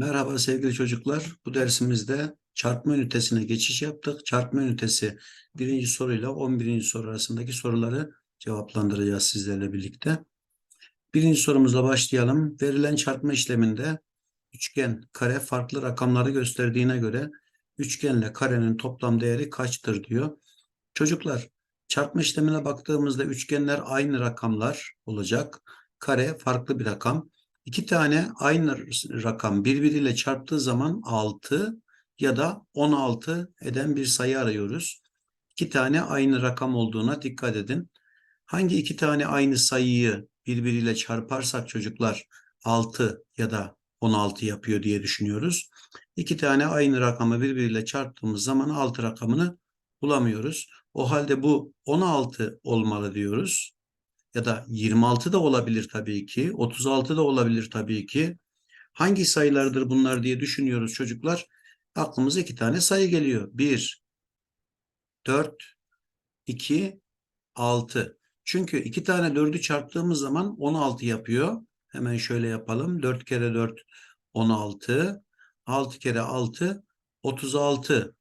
Merhaba sevgili çocuklar. Bu dersimizde çarpma ünitesine geçiş yaptık. Çarpma ünitesi birinci soruyla 11. soru arasındaki soruları cevaplandıracağız sizlerle birlikte. Birinci sorumuzla başlayalım. Verilen çarpma işleminde üçgen, kare farklı rakamları gösterdiğine göre üçgenle karenin toplam değeri kaçtır diyor. Çocuklar çarpma işlemine baktığımızda üçgenler aynı rakamlar olacak. Kare farklı bir rakam. İki tane aynı rakam birbiriyle çarptığı zaman 6 ya da 16 eden bir sayı arıyoruz. İki tane aynı rakam olduğuna dikkat edin. Hangi iki tane aynı sayıyı birbiriyle çarparsak çocuklar 6 ya da 16 yapıyor diye düşünüyoruz. İki tane aynı rakamı birbiriyle çarptığımız zaman 6 rakamını bulamıyoruz. O halde bu 16 olmalı diyoruz ya da 26 da olabilir tabii ki, 36 da olabilir tabii ki. Hangi sayılardır bunlar diye düşünüyoruz çocuklar. Aklımıza iki tane sayı geliyor. 1, 4, 2, 6. Çünkü iki tane 4'ü çarptığımız zaman 16 yapıyor. Hemen şöyle yapalım. 4 kere 4, 16. 6 kere 6, 36.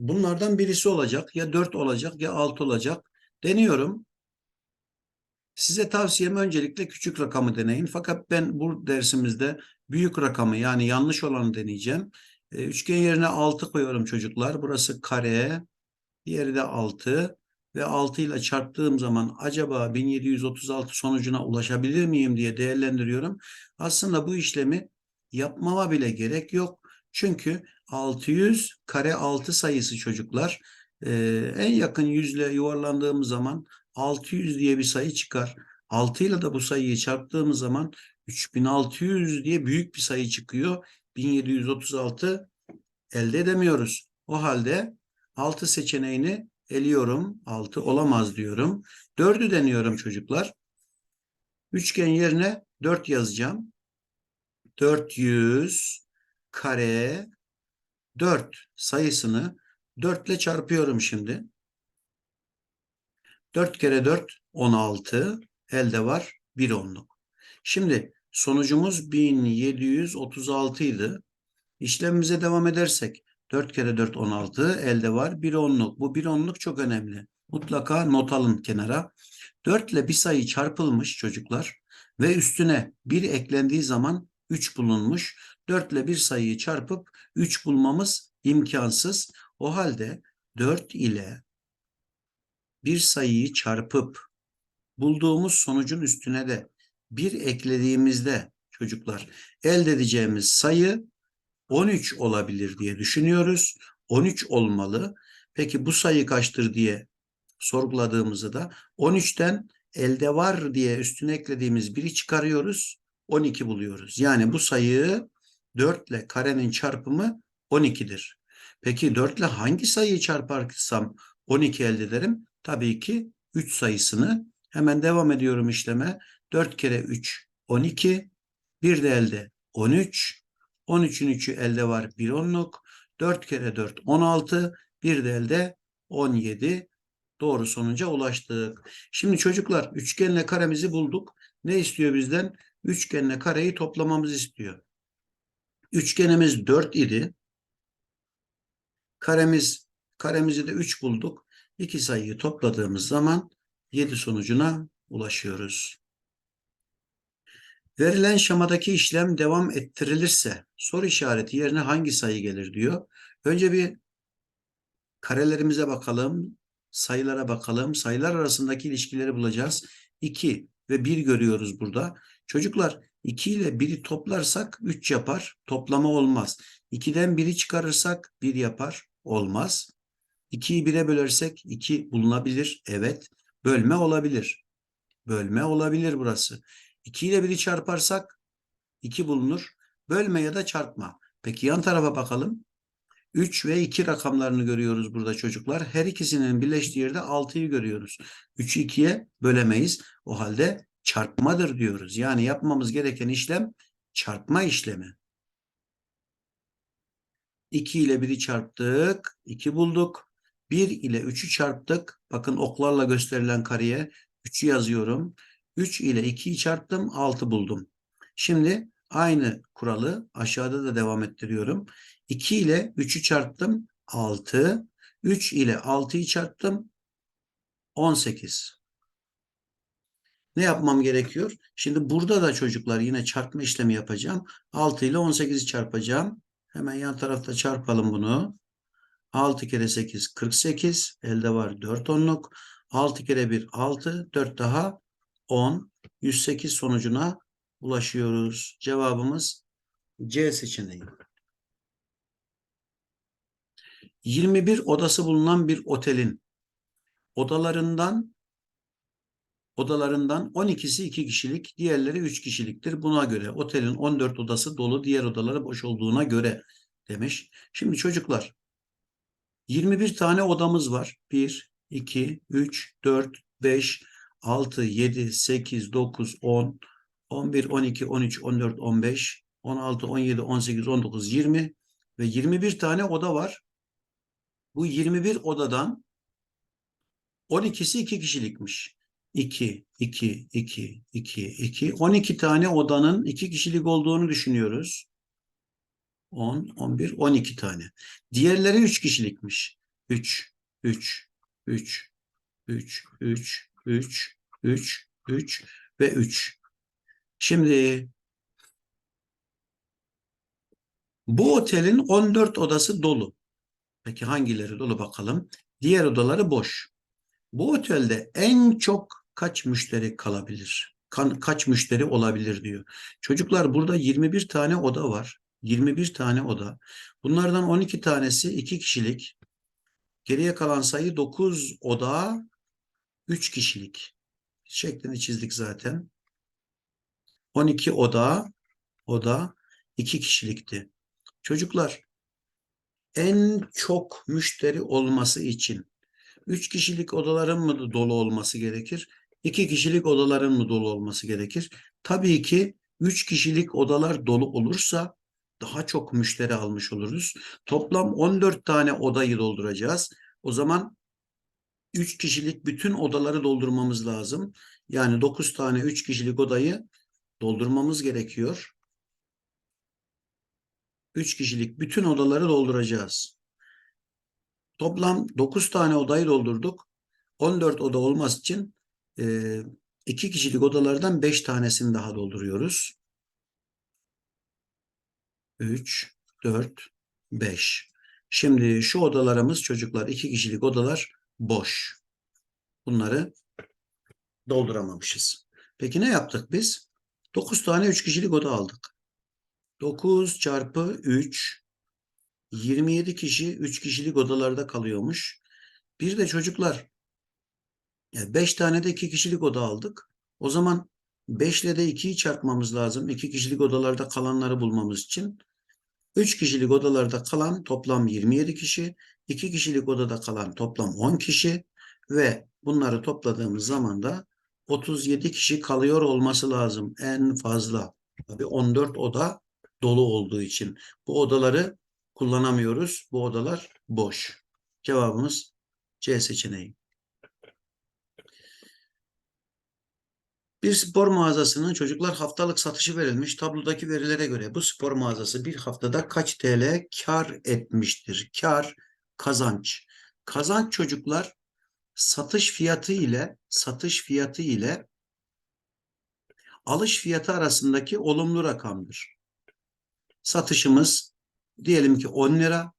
Bunlardan birisi olacak. Ya 4 olacak ya 6 olacak. Deniyorum. Size tavsiyem öncelikle küçük rakamı deneyin. Fakat ben bu dersimizde büyük rakamı yani yanlış olanı deneyeceğim. E, üçgen yerine 6 koyuyorum çocuklar. Burası kare, diğeri de 6 ve 6 ile çarptığım zaman acaba 1736 sonucuna ulaşabilir miyim diye değerlendiriyorum. Aslında bu işlemi yapmama bile gerek yok. Çünkü 600 kare 6 sayısı çocuklar. Ee, en yakın yüzle yuvarlandığımız zaman 600 diye bir sayı çıkar. 6 ile de bu sayıyı çarptığımız zaman 3600 diye büyük bir sayı çıkıyor. 1736 elde edemiyoruz. O halde 6 seçeneğini eliyorum. 6 olamaz diyorum. 4'ü deniyorum çocuklar. Üçgen yerine 4 yazacağım. 400 kare 4 sayısını 4 ile çarpıyorum şimdi. 4 kere 4 16 elde var 1 onluk. Şimdi sonucumuz 1736 idi. İşlemimize devam edersek 4 kere 4 16 elde var 1 onluk. Bu 1 onluk çok önemli. Mutlaka not alın kenara. 4 ile bir sayı çarpılmış çocuklar ve üstüne 1 eklendiği zaman 3 bulunmuş. 4 ile bir sayıyı çarpıp 3 bulmamız imkansız. O halde 4 ile bir sayıyı çarpıp bulduğumuz sonucun üstüne de bir eklediğimizde çocuklar elde edeceğimiz sayı 13 olabilir diye düşünüyoruz. 13 olmalı. Peki bu sayı kaçtır diye sorguladığımızda da 13'ten elde var diye üstüne eklediğimiz biri çıkarıyoruz. 12 buluyoruz. Yani bu sayı 4 ile karenin çarpımı 12'dir. Peki 4 ile hangi sayıyı çarparsam 12 elde ederim? Tabii ki 3 sayısını. Hemen devam ediyorum işleme. 4 kere 3 12. Bir de elde 13. 13'ün 3'ü elde var 1 onluk. 4 kere 4 16. Bir de elde 17. Doğru sonuca ulaştık. Şimdi çocuklar üçgenle karemizi bulduk. Ne istiyor bizden? Üçgenle kareyi toplamamızı istiyor. Üçgenimiz 4 idi. Karemiz karemizi de 3 bulduk. İki sayıyı topladığımız zaman 7 sonucuna ulaşıyoruz. Verilen şemadaki işlem devam ettirilirse soru işareti yerine hangi sayı gelir diyor. Önce bir karelerimize bakalım, sayılara bakalım. Sayılar arasındaki ilişkileri bulacağız. 2 ve 1 görüyoruz burada. Çocuklar 2 ile 1'i toplarsak 3 yapar. Toplama olmaz. 2'den 1'i çıkarırsak 1 yapar. Olmaz. 2'yi 1'e bölersek 2 bulunabilir. Evet. Bölme olabilir. Bölme olabilir burası. 2 ile 1'i çarparsak 2 bulunur. Bölme ya da çarpma. Peki yan tarafa bakalım. 3 ve 2 rakamlarını görüyoruz burada çocuklar. Her ikisinin birleştiği yerde 6'yı görüyoruz. 3'ü 2'ye bölemeyiz. O halde çarpmadır diyoruz. Yani yapmamız gereken işlem çarpma işlemi. 2 ile 1'i çarptık. 2 bulduk. 1 ile 3'ü çarptık. Bakın oklarla gösterilen kareye 3'ü yazıyorum. 3 ile 2'yi çarptım 6 buldum. Şimdi Aynı kuralı aşağıda da devam ettiriyorum. 2 ile 3'ü çarptım 6. 3 ile 6'yı çarptım 18. Ne yapmam gerekiyor? Şimdi burada da çocuklar yine çarpma işlemi yapacağım. 6 ile 18'i çarpacağım. Hemen yan tarafta çarpalım bunu. 6 kere 8 48. Elde var 4 onluk. 6 kere 1 6. 4 daha 10. 108 sonucuna ulaşıyoruz. Cevabımız C seçeneği. 21 odası bulunan bir otelin odalarından odalarından 12'si 2 kişilik, diğerleri 3 kişiliktir. Buna göre otelin 14 odası dolu, diğer odaları boş olduğuna göre demiş. Şimdi çocuklar 21 tane odamız var. 1, 2, 3, 4, 5, 6, 7, 8, 9, 10, 11, 12, 13, 14, 15, 16, 17, 18, 19, 20 ve 21 tane oda var. Bu 21 odadan 12'si 2 kişilikmiş. 2, 2, 2, 2, 2. 12 tane odanın 2 kişilik olduğunu düşünüyoruz. 10, 11, 12 tane. Diğerleri 3 kişilikmiş. 3, 3, 3, 3, 3, 3, 3, 3 ve 3. Şimdi bu otelin 14 odası dolu. Peki hangileri dolu bakalım? Diğer odaları boş. Bu otelde en çok kaç müşteri kalabilir? Ka kaç müşteri olabilir diyor. Çocuklar burada 21 tane oda var. 21 tane oda. Bunlardan 12 tanesi 2 kişilik. Geriye kalan sayı 9 oda 3 kişilik. Şeklini çizdik zaten. 12 oda oda 2 kişilikti. Çocuklar en çok müşteri olması için 3 kişilik odaların mı dolu olması gerekir? 2 kişilik odaların mı dolu olması gerekir? Tabii ki 3 kişilik odalar dolu olursa daha çok müşteri almış oluruz. Toplam 14 tane odayı dolduracağız. O zaman 3 kişilik bütün odaları doldurmamız lazım. Yani 9 tane 3 kişilik odayı doldurmamız gerekiyor. 3 kişilik bütün odaları dolduracağız. Toplam 9 tane odayı doldurduk. 14 oda olması için 2 kişilik odalardan 5 tanesini daha dolduruyoruz. 3, 4, 5. Şimdi şu odalarımız çocuklar 2 kişilik odalar boş. Bunları dolduramamışız. Peki ne yaptık biz? 9 tane 3 kişilik oda aldık. 9 çarpı 3 27 kişi 3 kişilik odalarda kalıyormuş. Bir de çocuklar 5 tane de 2 kişilik oda aldık. O zaman 5 ile de 2'yi çarpmamız lazım. 2 kişilik odalarda kalanları bulmamız için. 3 kişilik odalarda kalan toplam 27 kişi. 2 kişilik odada kalan toplam 10 kişi. Ve bunları topladığımız zaman da 37 kişi kalıyor olması lazım en fazla. Tabii 14 oda dolu olduğu için. Bu odaları kullanamıyoruz. Bu odalar boş. Cevabımız C seçeneği. Bir spor mağazasının çocuklar haftalık satışı verilmiş. Tablodaki verilere göre bu spor mağazası bir haftada kaç TL kar etmiştir? Kar, kazanç. Kazanç çocuklar satış fiyatı ile satış fiyatı ile alış fiyatı arasındaki olumlu rakamdır. Satışımız diyelim ki 10 lira.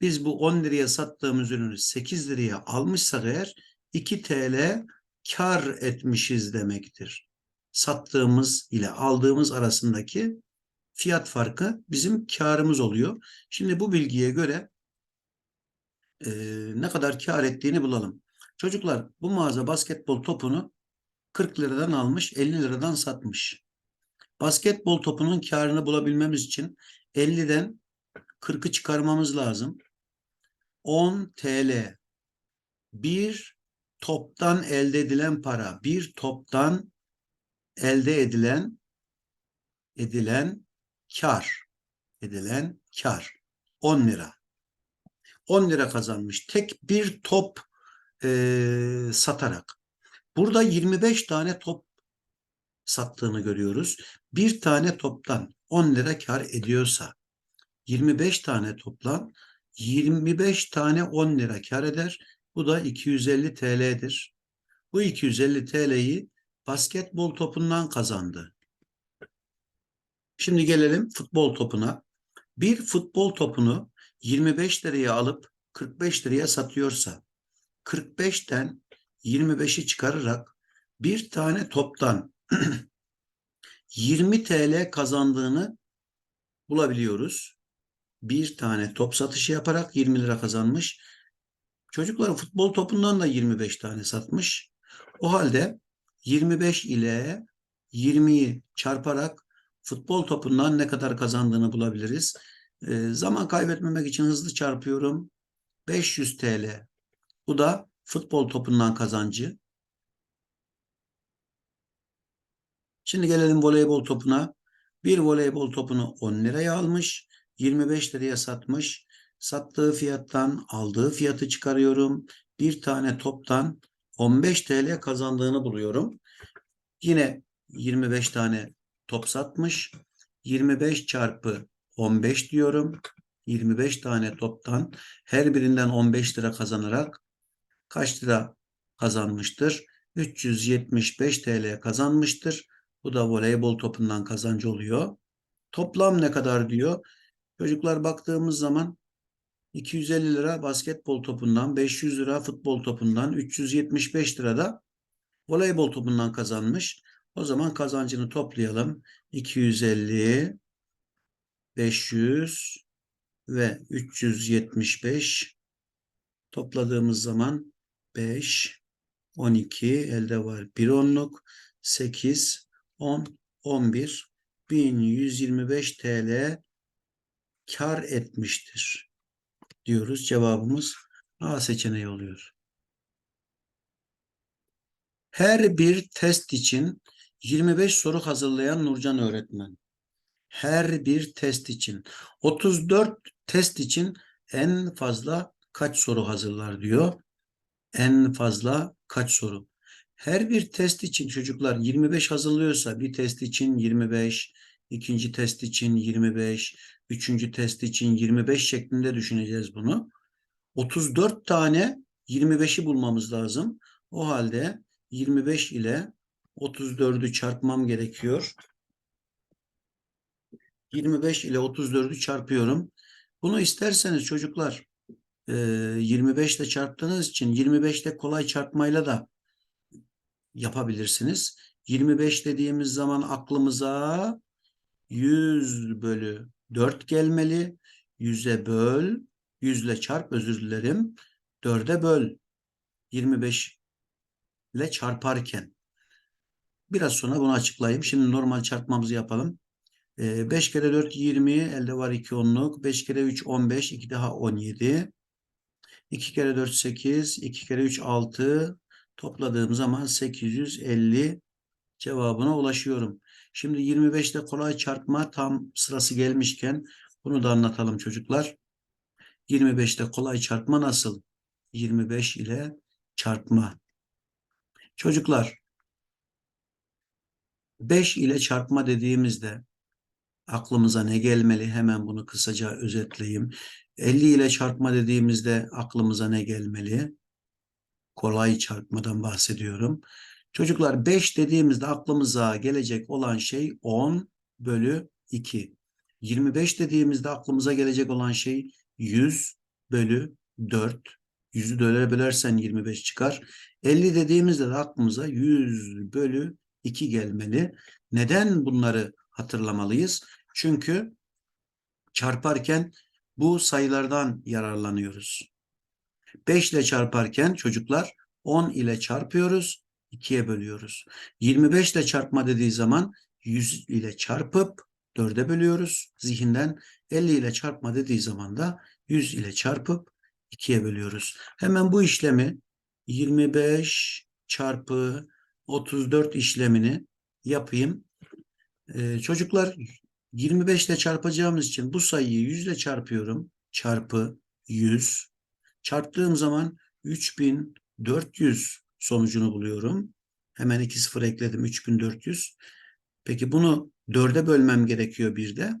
Biz bu 10 liraya sattığımız ürünü 8 liraya almışsak eğer 2 TL kar etmişiz demektir. Sattığımız ile aldığımız arasındaki fiyat farkı bizim karımız oluyor. Şimdi bu bilgiye göre e, ne kadar kar ettiğini bulalım. Çocuklar bu mağaza basketbol topunu 40 liradan almış 50 liradan satmış. Basketbol topunun karını bulabilmemiz için 50'den 40'ı çıkarmamız lazım. 10 TL bir toptan elde edilen para, bir toptan elde edilen edilen kar, edilen kar 10 lira. 10 lira kazanmış. Tek bir top e, satarak. Burada 25 tane top sattığını görüyoruz. Bir tane toptan 10 lira kar ediyorsa 25 tane toplam 25 tane 10 lira kar eder. Bu da 250 TL'dir. Bu 250 TL'yi basketbol topundan kazandı. Şimdi gelelim futbol topuna. Bir futbol topunu 25 liraya alıp 45 liraya satıyorsa 45'ten 25'i çıkararak bir tane toptan 20 TL kazandığını bulabiliyoruz. Bir tane top satışı yaparak 20 lira kazanmış. Çocuklar futbol topundan da 25 tane satmış. O halde 25 ile 20'yi çarparak futbol topundan ne kadar kazandığını bulabiliriz. E, zaman kaybetmemek için hızlı çarpıyorum. 500 TL. Bu da futbol topundan kazancı. Şimdi gelelim voleybol topuna. Bir voleybol topunu 10 liraya almış. 25 liraya satmış. Sattığı fiyattan aldığı fiyatı çıkarıyorum. Bir tane toptan 15 TL kazandığını buluyorum. Yine 25 tane top satmış. 25 çarpı 15 diyorum. 25 tane toptan her birinden 15 lira kazanarak kaç lira kazanmıştır? 375 TL kazanmıştır. Bu da voleybol topundan kazancı oluyor. Toplam ne kadar diyor? Çocuklar baktığımız zaman 250 lira basketbol topundan, 500 lira futbol topundan, 375 lira da voleybol topundan kazanmış. O zaman kazancını toplayalım. 250, 500 ve 375 topladığımız zaman 5, 12 elde var. 1 onluk 8, 10, 11, 1125 TL kar etmiştir diyoruz. Cevabımız A seçeneği oluyor. Her bir test için 25 soru hazırlayan Nurcan öğretmen. Her bir test için 34 test için en fazla kaç soru hazırlar diyor. En fazla kaç soru? Her bir test için çocuklar 25 hazırlıyorsa bir test için 25, ikinci test için 25, üçüncü test için 25 şeklinde düşüneceğiz bunu. 34 tane 25'i bulmamız lazım. O halde 25 ile 34'ü çarpmam gerekiyor. 25 ile 34'ü çarpıyorum. Bunu isterseniz çocuklar 25 ile çarptığınız için 25 ile kolay çarpmayla da yapabilirsiniz. 25 dediğimiz zaman aklımıza 100 bölü 4 gelmeli. 100'e böl. 100 ile çarp özür dilerim. 4'e böl. 25 ile çarparken. Biraz sonra bunu açıklayayım. Şimdi normal çarpmamızı yapalım. 5 kere 4 20 elde var 2 onluk. 5 kere 3 15 2 daha 17. 2 kere 4 8 2 kere 3 6 topladığım zaman 850 cevabına ulaşıyorum. Şimdi 25'te kolay çarpma tam sırası gelmişken bunu da anlatalım çocuklar. 25'te kolay çarpma nasıl? 25 ile çarpma. Çocuklar 5 ile çarpma dediğimizde aklımıza ne gelmeli? Hemen bunu kısaca özetleyeyim. 50 ile çarpma dediğimizde aklımıza ne gelmeli? Kolay çarpmadan bahsediyorum. Çocuklar 5 dediğimizde aklımıza gelecek olan şey 10 bölü 2. 25 dediğimizde aklımıza gelecek olan şey 100 bölü 4. 100'ü döle bölersen 25 çıkar. 50 dediğimizde de aklımıza 100 bölü 2 gelmeli. Neden bunları hatırlamalıyız? Çünkü çarparken bu sayılardan yararlanıyoruz. 5 ile çarparken çocuklar 10 ile çarpıyoruz, 2'ye bölüyoruz. 25 ile çarpma dediği zaman 100 ile çarpıp 4'e bölüyoruz zihinden. 50 ile çarpma dediği zaman da 100 ile çarpıp 2'ye bölüyoruz. Hemen bu işlemi 25 çarpı 34 işlemini yapayım. Ee, çocuklar 25 ile çarpacağımız için bu sayıyı 100 ile çarpıyorum. Çarpı 100. Çarptığım zaman 3400 sonucunu buluyorum. Hemen 2 sıfır ekledim 3400. Peki bunu Dörde bölmem gerekiyor bir de.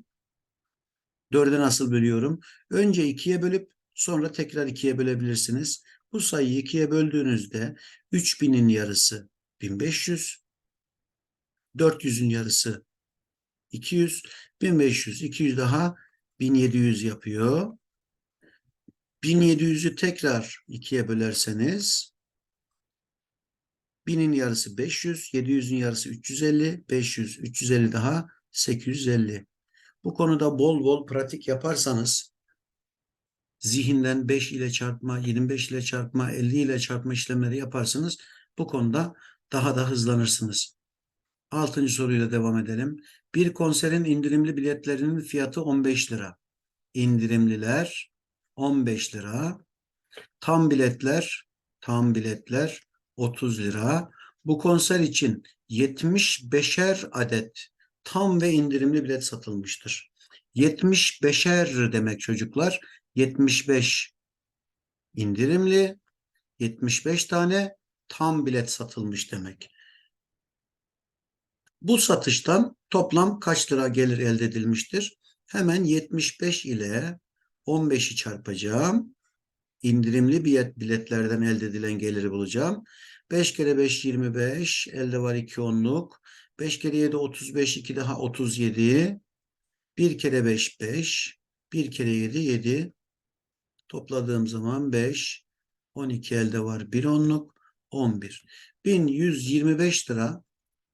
Dörde nasıl bölüyorum? Önce ikiye bölüp sonra tekrar ikiye bölebilirsiniz. Bu sayıyı ikiye böldüğünüzde 3000'in yarısı 1500, 400'ün yarısı 200, 1500, 200 daha 1700 yapıyor. 1700'ü tekrar ikiye bölerseniz 1000'in yarısı 500, 700'ün yarısı 350, 500, 350 daha 850. Bu konuda bol bol pratik yaparsanız zihinden 5 ile çarpma, 25 ile çarpma, 50 ile çarpma işlemleri yaparsanız bu konuda daha da hızlanırsınız. Altıncı soruyla devam edelim. Bir konserin indirimli biletlerinin fiyatı 15 lira. İndirimliler 15 lira. Tam biletler, tam biletler 30 lira. Bu konser için 75'er adet tam ve indirimli bilet satılmıştır. 75'er demek çocuklar. 75 indirimli, 75 tane tam bilet satılmış demek. Bu satıştan toplam kaç lira gelir elde edilmiştir? Hemen 75 ile 15'i çarpacağım. İndirimli bilet, biletlerden elde edilen geliri bulacağım. 5 kere 5 25. Elde var 2 onluk. 5 kere 7 35. 2 daha 37. 1 kere 5 5. 1 kere 7 7. Topladığım zaman 5. 12 elde var 1 onluk. 11. 1125 lira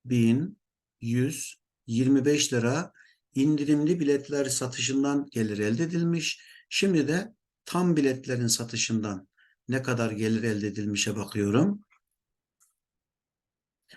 1125 lira indirimli biletler satışından gelir elde edilmiş. Şimdi de tam biletlerin satışından ne kadar gelir elde edilmişe bakıyorum.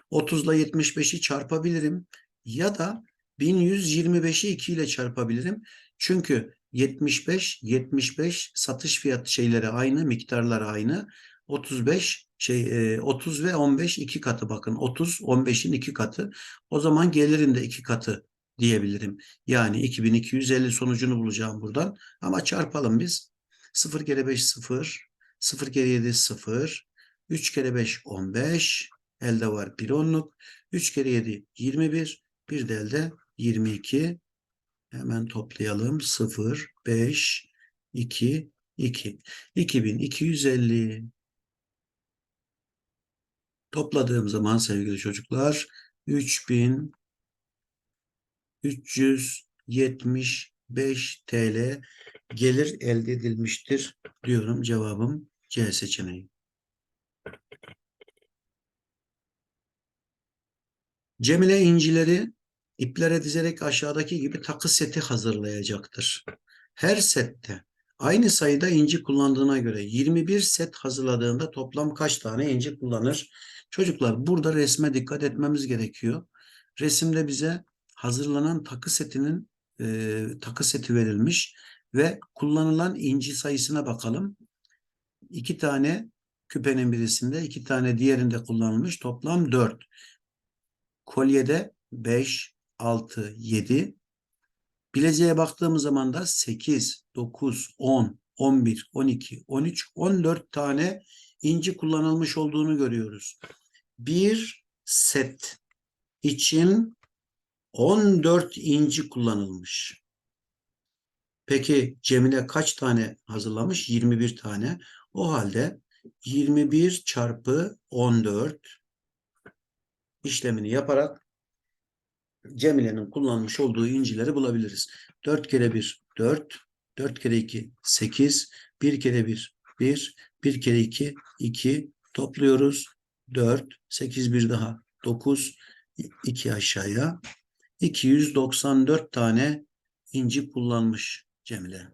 30 ile 75'i çarpabilirim ya da 1125'i 2 ile çarpabilirim. Çünkü 75 75 satış fiyatı şeyleri aynı, miktarlar aynı. 35 şey 30 ve 15 iki katı bakın. 30 15'in iki katı. O zaman gelirin de iki katı diyebilirim. Yani 2250 sonucunu bulacağım buradan. Ama çarpalım biz. 0 kere 5 0. 0 kere 7 0. 3 kere 5 15. Elde var 1 onluk. 3 kere 7 21. Bir de elde 22. Hemen toplayalım. 0, 5, 2, 2. 2250. Topladığım zaman sevgili çocuklar 3375 TL gelir elde edilmiştir diyorum. Cevabım C seçeneği. Cemile incileri iplere dizerek aşağıdaki gibi takı seti hazırlayacaktır. Her sette aynı sayıda inci kullandığına göre 21 set hazırladığında toplam kaç tane inci kullanır? Çocuklar burada resme dikkat etmemiz gerekiyor. Resimde bize hazırlanan takı setinin e, takı seti verilmiş ve kullanılan inci sayısına bakalım. İki tane küpenin birisinde, iki tane diğerinde kullanılmış. Toplam dört. Kolyede beş, altı, yedi. Bileziğe baktığımız zaman da sekiz, dokuz, on, on bir, on iki, on üç, on dört tane inci kullanılmış olduğunu görüyoruz bir set için 14 inci kullanılmış. Peki Cemile kaç tane hazırlamış? 21 tane. O halde 21 çarpı 14 işlemini yaparak Cemile'nin kullanmış olduğu incileri bulabiliriz. 4 kere 1 4, 4 kere 2 8, 1 kere 1 1, 1 kere 2 2 topluyoruz. 4, 8 bir daha 9, 2 aşağıya 294 tane inci kullanmış Cemile.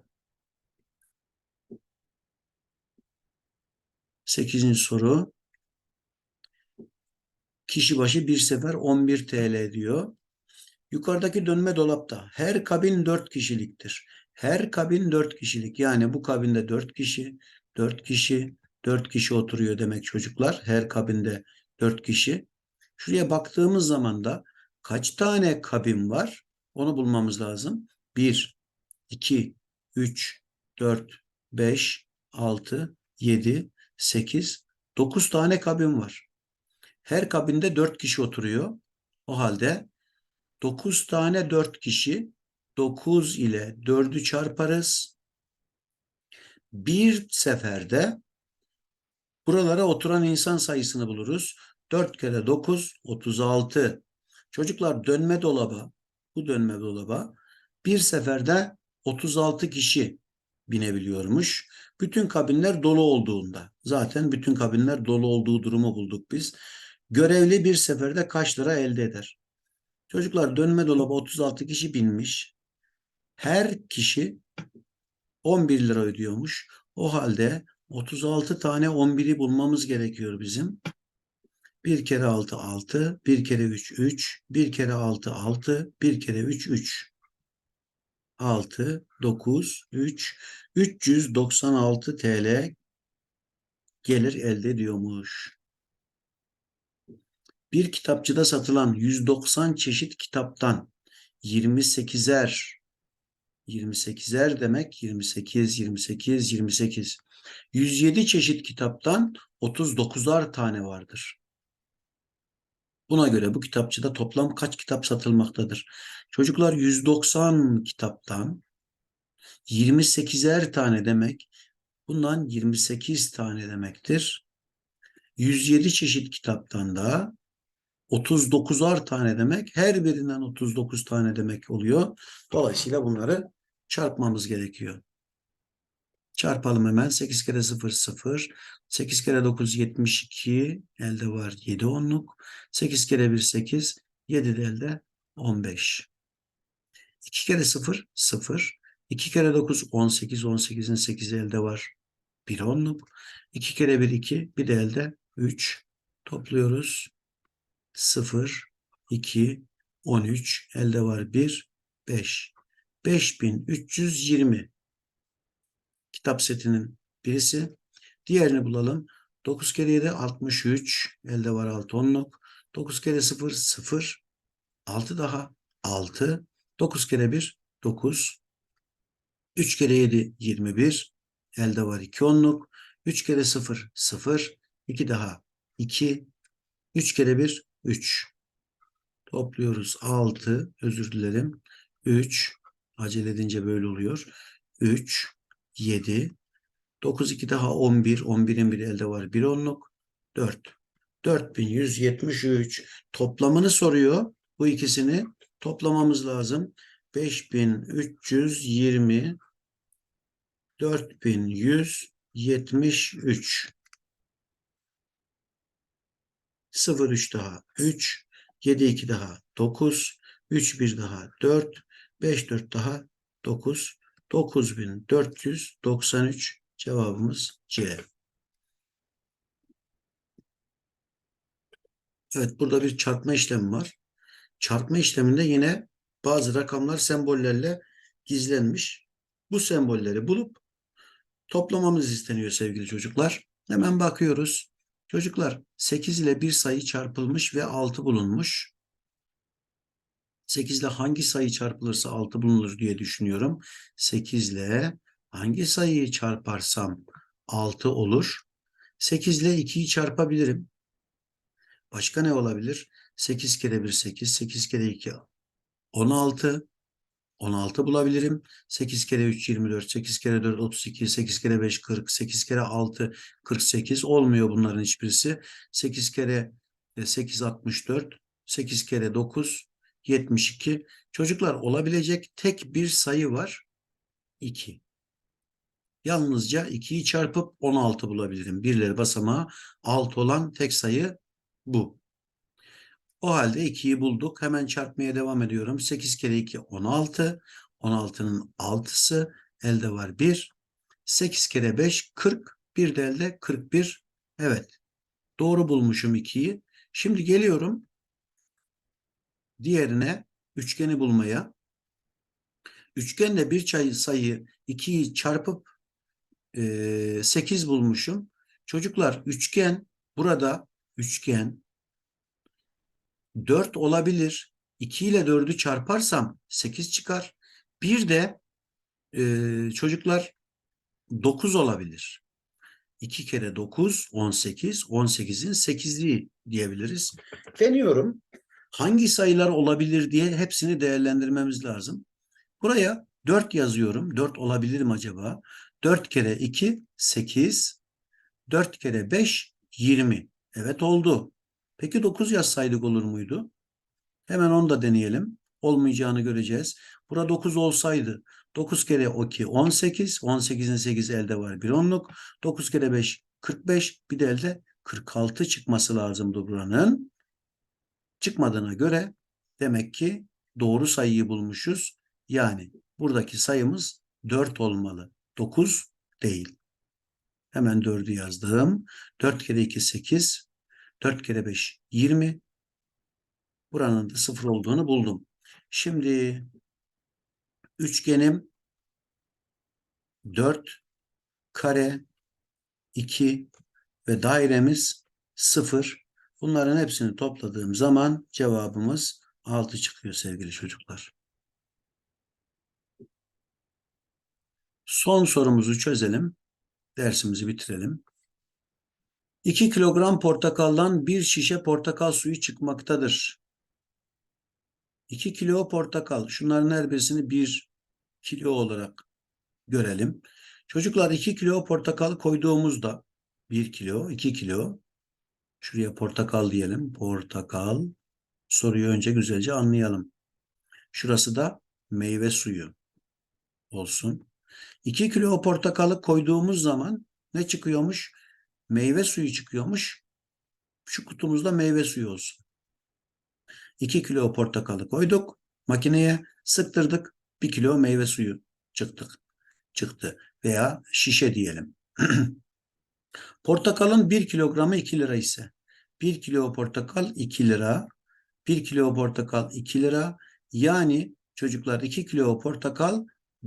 8. soru. Kişi başı bir sefer 11 TL diyor. Yukarıdaki dönme dolapta her kabin 4 kişiliktir. Her kabin 4 kişilik. Yani bu kabinde 4 kişi, 4 kişi, Dört kişi oturuyor demek çocuklar. Her kabinde dört kişi. Şuraya baktığımız zaman da kaç tane kabin var? Onu bulmamız lazım. Bir, iki, üç, dört, beş, altı, yedi, sekiz, dokuz tane kabin var. Her kabinde dört kişi oturuyor. O halde 9 tane 4 kişi 9 ile 4'ü çarparız. Bir seferde buralara oturan insan sayısını buluruz. 4 kere 9 36. Çocuklar dönme dolaba bu dönme dolaba bir seferde 36 kişi binebiliyormuş. Bütün kabinler dolu olduğunda zaten bütün kabinler dolu olduğu durumu bulduk biz. Görevli bir seferde kaç lira elde eder? Çocuklar dönme dolaba 36 kişi binmiş. Her kişi 11 lira ödüyormuş. O halde 36 tane 11'i bulmamız gerekiyor bizim. 1 kere 6 6, 1 kere 3 3, 1 kere 6 6, 1 kere 3 3. 6, 9, 3, 396 TL gelir elde ediyormuş. Bir kitapçıda satılan 190 çeşit kitaptan 28'er 28'er demek 28, 28, 28. 107 çeşit kitaptan 39'ar tane vardır. Buna göre bu kitapçıda toplam kaç kitap satılmaktadır? Çocuklar 190 kitaptan 28'er tane demek. Bundan 28 tane demektir. 107 çeşit kitaptan da 39'ar tane demek. Her birinden 39 tane demek oluyor. Dolayısıyla bunları çarpmamız gerekiyor. Çarpalım hemen. 8 kere 0 0. 8 kere 9 72. Elde var 7 onluk. 8 kere 1 8. 7 de elde 15. 2 kere 0 0. 2 kere 9 18. 18'in 8'i elde var. 1 onluk. 2 kere 1 2. Bir de elde 3. Topluyoruz. 0 2 13. Elde var 1 5. 5320 kitap setinin birisi. Diğerini bulalım. 9 kere 7 63. Elde var 6 onluk. 9 kere 0 0. 6 daha 6. 9 kere 1 9. 3 kere 7 21. Elde var 2 onluk. 3 kere 0 0. 2 daha 2. 3 kere 1 3. Topluyoruz 6. Özür dilerim. 3. Acele edince böyle oluyor. 3. 7. 9 2 daha 11. 11'in bir elde var. 1 onluk. 4. 4173. Toplamını soruyor. Bu ikisini toplamamız lazım. 5320 4173 0 3 daha 3 7 2 daha 9 3 1 daha 4 5 4 daha 9 9493 cevabımız C. Evet burada bir çarpma işlemi var. Çarpma işleminde yine bazı rakamlar sembollerle gizlenmiş. Bu sembolleri bulup toplamamız isteniyor sevgili çocuklar. Hemen bakıyoruz. Çocuklar 8 ile bir sayı çarpılmış ve 6 bulunmuş. 8 ile hangi sayı çarpılırsa 6 bulunur diye düşünüyorum. 8 ile hangi sayıyı çarparsam 6 olur. 8 ile 2'yi çarpabilirim. Başka ne olabilir? 8 kere 1 8, 8 kere 2 16. 16 bulabilirim. 8 kere 3 24, 8 kere 4 32, 8 kere 5 40, 8 kere 6 48 olmuyor bunların hiçbirisi. 8 kere 8 64, 8 kere 9 72. Çocuklar olabilecek tek bir sayı var. 2. Yalnızca 2'yi çarpıp 16 bulabilirim. Birleri basamağı 6 olan tek sayı bu. O halde 2'yi bulduk. Hemen çarpmaya devam ediyorum. 8 kere 2 16. 16'nın 6'sı elde var 1. 8 kere 5 40. Bir de elde 41. Evet. Doğru bulmuşum 2'yi. Şimdi geliyorum diğerine üçgeni bulmaya. Üçgenle bir çay sayı 2'yi çarpıp e, 8 bulmuşum. Çocuklar üçgen burada üçgen 4 olabilir. 2 ile 4'ü çarparsam 8 çıkar. Bir de e, çocuklar 9 olabilir. 2 kere 9 18. 18'in 8'liği diyebiliriz. Deniyorum. Hangi sayılar olabilir diye hepsini değerlendirmemiz lazım. Buraya 4 yazıyorum. 4 olabilir mi acaba? 4 kere 2 8. 4 kere 5 20. Evet oldu. Peki 9 yazsaydık olur muydu? Hemen onu da deneyelim. Olmayacağını göreceğiz. Burada 9 olsaydı 9 kere 2 18. 18'in 8 elde var. Bir onluk. 9 kere 5 45. Bir de elde 46 çıkması lazımdı buranın. Çıkmadığına göre demek ki doğru sayıyı bulmuşuz. Yani buradaki sayımız 4 olmalı. 9 değil. Hemen 4'ü yazdım. 4 kere 2 8. 4 kere 5 20. Buranın da 0 olduğunu buldum. Şimdi üçgenim 4 kare 2 ve dairemiz 0. Bunların hepsini topladığım zaman cevabımız 6 çıkıyor sevgili çocuklar. Son sorumuzu çözelim. Dersimizi bitirelim. 2 kilogram portakaldan bir şişe portakal suyu çıkmaktadır. 2 kilo portakal. Şunların her birisini 1 kilo olarak görelim. Çocuklar 2 kilo portakal koyduğumuzda 1 kilo, 2 kilo. Şuraya portakal diyelim. Portakal. Soruyu önce güzelce anlayalım. Şurası da meyve suyu olsun. 2 kilo portakalı koyduğumuz zaman ne çıkıyormuş? Meyve suyu çıkıyormuş. Şu kutumuzda meyve suyu olsun. 2 kilo portakalı koyduk. Makineye sıktırdık. 1 kilo meyve suyu çıktık. Çıktı. Veya şişe diyelim. Portakalın 1 kilogramı 2 lira ise 1 kilo portakal 2 lira. 1 kilo portakal 2 lira. Yani çocuklar 2 kilo portakal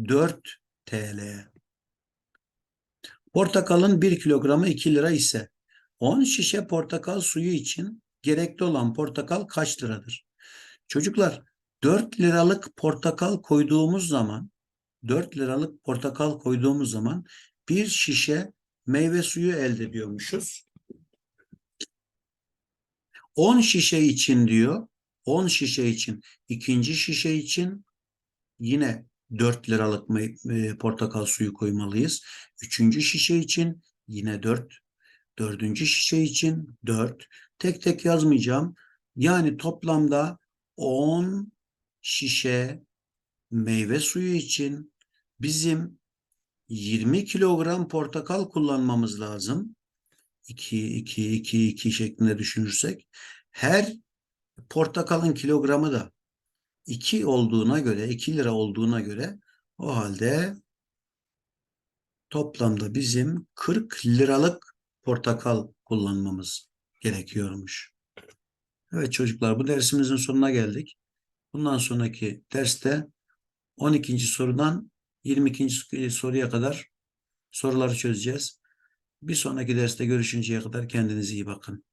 4 TL. Portakalın 1 kilogramı 2 lira ise 10 şişe portakal suyu için gerekli olan portakal kaç liradır? Çocuklar 4 liralık portakal koyduğumuz zaman 4 liralık portakal koyduğumuz zaman bir şişe meyve suyu elde ediyormuşuz. 10 şişe için diyor. 10 şişe için, ikinci şişe için yine 4 liralık e, portakal suyu koymalıyız. Üçüncü şişe için yine 4. Dördüncü şişe için 4. Tek tek yazmayacağım. Yani toplamda 10 şişe meyve suyu için bizim 20 kilogram portakal kullanmamız lazım. 2, 2, 2, 2 şeklinde düşünürsek. Her portakalın kilogramı da 2 olduğuna göre, 2 lira olduğuna göre o halde toplamda bizim 40 liralık portakal kullanmamız gerekiyormuş. Evet çocuklar bu dersimizin sonuna geldik. Bundan sonraki derste 12. sorudan 22. soruya kadar soruları çözeceğiz. Bir sonraki derste görüşünceye kadar kendinize iyi bakın.